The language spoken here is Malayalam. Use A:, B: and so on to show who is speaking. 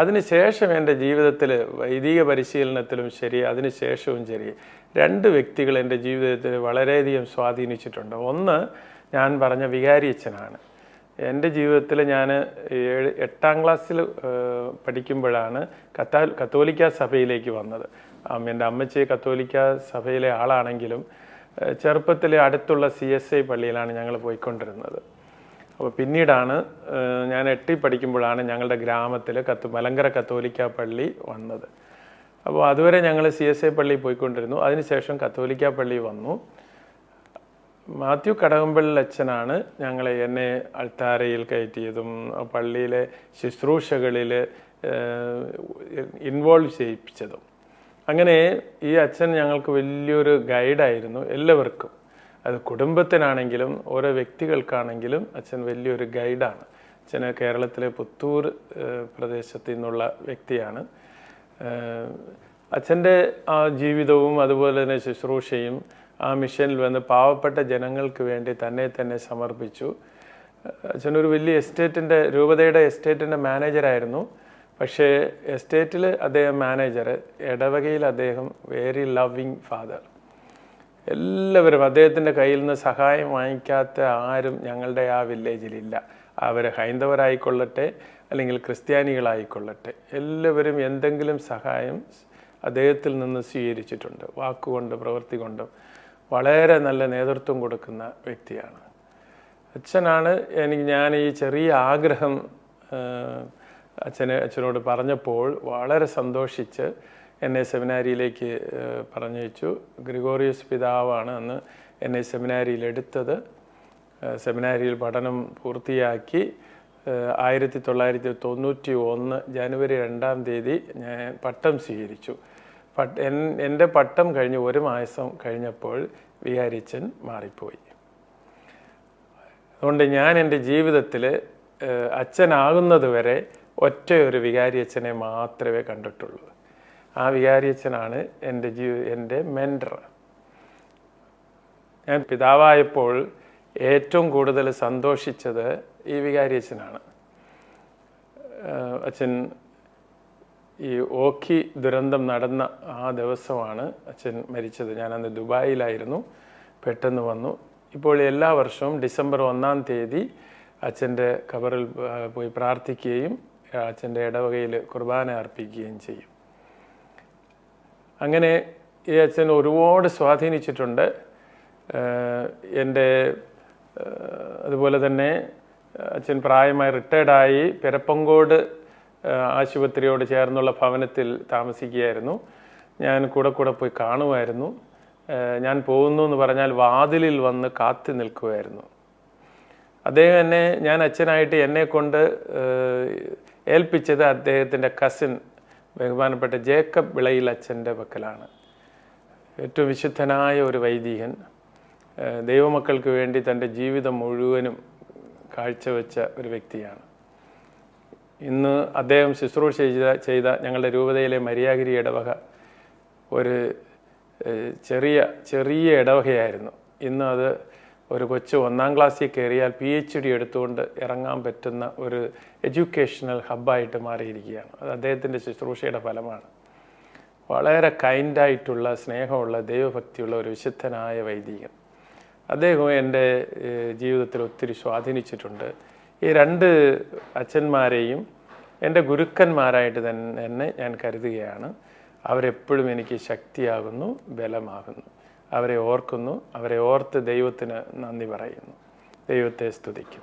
A: അതിനുശേഷം എന്റെ ജീവിതത്തിൽ വൈദിക പരിശീലനത്തിലും ശരി അതിനുശേഷവും ശരി രണ്ട് വ്യക്തികൾ എന്റെ ജീവിതത്തിൽ വളരെയധികം സ്വാധീനിച്ചിട്ടുണ്ട്. ഒന്ന് ഞാൻ പറഞ്ഞ വികാരിയച്ഛനാണ്. എന്റെ ജീവിതത്തിൽ ഞാൻ ഏഴ് എട്ടാം ക്ലാസ്സിൽ പഠിക്കുമ്പോഴാണ് കത്താ കത്തോലിക്ക സഭയിലേക്ക് വന്നത്. എന്റെ അമ്മച്ചി കത്തോലിക്ക സഭയിലെ ആളാണെങ്കിലും ചെറുപ്പത്തിൽ അടുത്തുള്ള സി എസ് ഐ പള്ളിയിലാണ് ഞങ്ങൾ പോയിക്കൊണ്ടിരുന്നത്. അപ്പോൾ പിന്നീടാണ് ഞാൻ എട്ടി പഠിക്കുമ്പോഴാണ് ഞങ്ങളുടെ ഗ്രാമത്തിൽ കത്ത് മലങ്കര കത്തോലിക്ക പള്ളി വന്നത്. അപ്പോൾ അതുവരെ ഞങ്ങൾ സി എസ് ഐ പള്ളിയിൽ പോയിക്കൊണ്ടിരുന്നു. അതിനുശേഷം കത്തോലിക്ക പള്ളി വന്നു. മാത്യു കടകമ്പള്ളി അച്ഛനാണ് ഞങ്ങളെ എന്നെ അൾത്താരയിൽ കയറ്റിയതും പള്ളിയിലെ ശുശ്രൂഷകളിൽ ഇൻവോൾവ് ചെയ്യിപ്പിച്ചതും. അങ്ങനെ ഈ അച്ഛൻ ഞങ്ങൾക്ക് വലിയൊരു ഗൈഡായിരുന്നു എല്ലാവർക്കും. അത് കുടുംബത്തിനാണെങ്കിലും ഓരോ വ്യക്തികൾക്കാണെങ്കിലും അച്ഛൻ വലിയൊരു ഗൈഡാണ്. അച്ഛന് കേരളത്തിലെ പുത്തൂർ പ്രദേശത്തു നിന്നുള്ള വ്യക്തിയാണ്. അച്ഛന്റെ ആ ജീവിതവും അതുപോലെ തന്നെ ശുശ്രൂഷയും ആ മിഷനിൽ വന്ന് പാവപ്പെട്ട ജനങ്ങൾക്ക് വേണ്ടി തന്നെ തന്നെ സമർപ്പിച്ചു. അച്ഛനൊരു വലിയ എസ്റ്റേറ്റിന്റെ രൂപതയുടെ എസ്റ്റേറ്റിന്റെ മാനേജറായിരുന്നു പക്ഷേ എസ്റ്റേറ്റിൽ അദ്ദേഹം മാനേജർ ഇടവകയിൽ അദ്ദേഹം വെരി ലവിങ് ഫാദർ എല്ലാവരും അദ്ദേഹത്തിന്റെ കയ്യിൽ നിന്ന് സഹായം വാങ്ങിക്കാത്ത ആരും ഞങ്ങളുടെ ആ വില്ലേജിലില്ല അവർ ഹൈന്ദവരായിക്കൊള്ളട്ടെ അല്ലെങ്കിൽ ക്രിസ്ത്യാനികളായിക്കൊള്ളട്ടെ. എല്ലാവരും എന്തെങ്കിലും സഹായം അദ്ദേഹത്തിൽ നിന്ന് സ്വീകരിച്ചിട്ടുണ്ട്. വാക്കുകൊണ്ട് പ്രവൃത്തി കൊണ്ടും വളരെ നല്ല നേതൃത്വം കൊടുക്കുന്ന വ്യക്തിയാണ്. അച്ഛനാണ് എനിക്ക് ഞാൻ ഈ ചെറിയ ആഗ്രഹം അച്ഛനെ അച്ഛനോട് പറഞ്ഞപ്പോൾ വളരെ സന്തോഷിച്ച് എന്നെ സെമിനാരിയിലേക്ക് പറഞ്ഞു പറഞ്ഞയച്ചു. ഗ്രിഗോറിയസ് പിതാവാണ് അന്ന് എന്നെ സെമിനാരിയിൽ എടുത്തത്. സെമിനാരിയിൽ പഠനം പൂർത്തിയാക്കി ആയിരത്തി തൊള്ളായിരത്തി തൊണ്ണൂറ്റി ഒന്ന് ജനുവരി രണ്ടാം തീയതി ഞാൻ പട്ടം സ്വീകരിച്ചു. പട്ട എൻ എന്റെ പട്ടം കഴിഞ്ഞ് ഒരു മാസം കഴിഞ്ഞപ്പോൾ വിഹാരിച്ചൻ മാറിപ്പോയി. അതുകൊണ്ട് ഞാൻ എന്റെ ജീവിതത്തിൽ അച്ഛനാകുന്നത് വരെ ഒറ്റ ഒരു വികാരി അച്ഛനെ മാത്രമേ കണ്ടിട്ടുള്ളൂ. ആ വികാരിയച്ഛനാണ് എന്റെ ജീവ എന്റെ മെന്റർ ഞാൻ പിതാവായപ്പോൾ ഏറ്റവും കൂടുതൽ സന്തോഷിച്ചത് ഈ വികാരിയച്ഛനാണ്. അച്ഛൻ ഈ ഓഖി ദുരന്തം നടന്ന ആ ദിവസമാണ് അച്ഛൻ മരിച്ചത്. ഞാൻ അന്ന് ദുബായിലായിരുന്നു. പെട്ടെന്ന് വന്നു. ഇപ്പോൾ എല്ലാ വർഷവും ഡിസംബർ ഒന്നാം തീയതി അച്ഛന്റെ കബറിൽ പോയി പ്രാർത്ഥിക്കുകയും അച്ഛന്റെ ഇടവകയിൽ കുർബാന അർപ്പിക്കുകയും ചെയ്യും. അങ്ങനെ ഈ അച്ഛൻ ഒരുപാട് സ്വാധീനിച്ചിട്ടുണ്ട്. എന്റെ അതുപോലെ തന്നെ അച്ഛൻ പ്രായമായി റിട്ടയർഡായി പെരപ്പങ്കോട് ആശുപത്രിയോട് ചേർന്നുള്ള ഭവനത്തിൽ താമസിക്കുകയായിരുന്നു. ഞാൻ കൂടെ കൂടെ പോയി കാണുമായിരുന്നു. ഞാൻ പോകുന്നു എന്ന് പറഞ്ഞാൽ വാതിലിൽ വന്ന് കാത്തു നിൽക്കുമായിരുന്നു. അദ്ദേഹം എന്നെ ഞാൻ അച്ഛനായിട്ട് എന്നെ കൊണ്ട് ഏൽപ്പിച്ചത് അദ്ദേഹത്തിന്റെ കസിൻ ബഹുമാനപ്പെട്ട ജേക്കബ് വിളയിൽ അച്ഛന്റെ പക്കലാണ്. ഏറ്റവും വിശുദ്ധനായ ഒരു വൈദികൻ ദൈവമക്കൾക്ക് വേണ്ടി തന്റെ ജീവിതം മുഴുവനും കാഴ്ചവെച്ച ഒരു വ്യക്തിയാണ്. ഇന്ന് അദ്ദേഹം ശുശ്രൂഷ ചെയ്ത ചെയ്ത ഞങ്ങളുടെ രൂപതയിലെ മര്യാഗിരി ഇടവക ഒരു ചെറിയ ചെറിയ ഇടവകയായിരുന്നു. ഇന്ന് അത് ഒരു കൊച്ചു ഒന്നാം ക്ലാസ്സിൽ കയറിയാൽ പി എച്ച് ഡി എടുത്തുകൊണ്ട് ഇറങ്ങാൻ പറ്റുന്ന ഒരു എഡ്യൂക്കേഷണൽ ഹബ്ബായിട്ട് മാറിയിരിക്കുകയാണ്. അത് അദ്ദേഹത്തിന്റെ ശുശ്രൂഷയുടെ ഫലമാണ്. വളരെ കൈൻഡായിട്ടുള്ള സ്നേഹമുള്ള ദൈവഭക്തിയുള്ള ഒരു വിശുദ്ധനായ വൈദികൻ. അദ്ദേഹവും എന്റെ ജീവിതത്തിൽ ഒത്തിരി സ്വാധീനിച്ചിട്ടുണ്ട്. ഈ രണ്ട് അച്ഛന്മാരെയും എന്റെ ഗുരുക്കന്മാരായിട്ട് തന്നെ ഞാൻ കരുതുകയാണ്. അവരെപ്പോഴും എനിക്ക് ശക്തിയാകുന്നു ബലമാകുന്നു. അവരെ ഓർക്കുന്നു അവരെ ഓർത്ത് ദൈവത്തിന് നന്ദി പറയുന്നു. ദൈവത്തെ സ്തുതിക്കും.